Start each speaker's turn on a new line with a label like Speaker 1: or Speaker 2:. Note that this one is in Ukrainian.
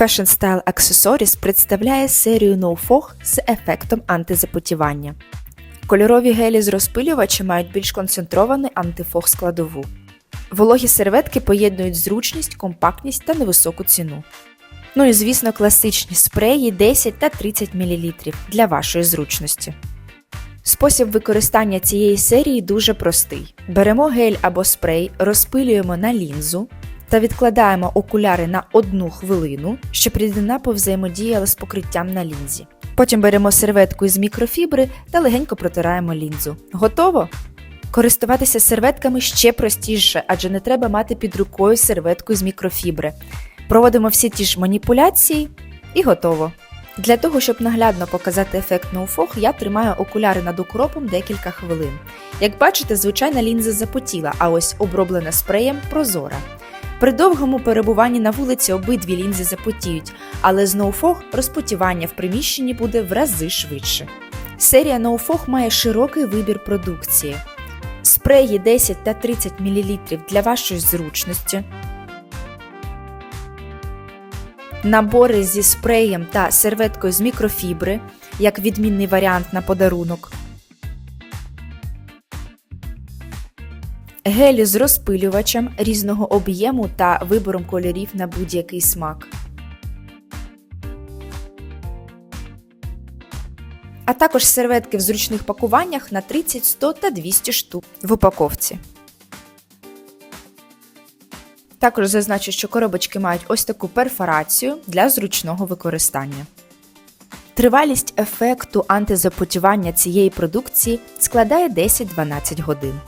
Speaker 1: Fashion Style Accessories представляє серію No Fog з ефектом антизапотівання. Кольорові гелі з розпилювача мають більш концентровану антифог складову. Вологі серветки поєднують зручність, компактність та невисоку ціну. Ну і звісно, класичні спреї 10 та 30 мл для вашої зручності. Спосіб використання цієї серії дуже простий. Беремо гель або спрей, розпилюємо на лінзу та відкладаємо окуляри на одну хвилину, щоб рідина повзаємодіяла з покриттям на лінзі. Потім беремо серветку із мікрофібри та легенько протираємо лінзу. Готово? Користуватися серветками ще простіше, адже не треба мати під рукою серветку з мікрофібри. Проводимо всі ті ж маніпуляції і готово. Для того, щоб наглядно показати ефект ноуфог, я тримаю окуляри над укропом декілька хвилин. Як бачите, звичайна лінза запотіла, а ось оброблена спреєм прозора. При довгому перебуванні на вулиці обидві лінзи запотіють, але з ноуфог розпотівання в приміщенні буде в рази швидше. Серія ноуфог має широкий вибір продукції. Спреї 10 та 30 мл для вашої зручності, набори зі спреєм та серветкою з мікрофібри, як відмінний варіант на подарунок, гелі з розпилювачем різного об'єму та вибором кольорів на будь-який смак. А також серветки в зручних пакуваннях на 30, 100 та 200 штук в упаковці. Також зазначу, що коробочки мають ось таку перфорацію для зручного використання. Тривалість ефекту антизапотівання цієї продукції складає 10-12 годин.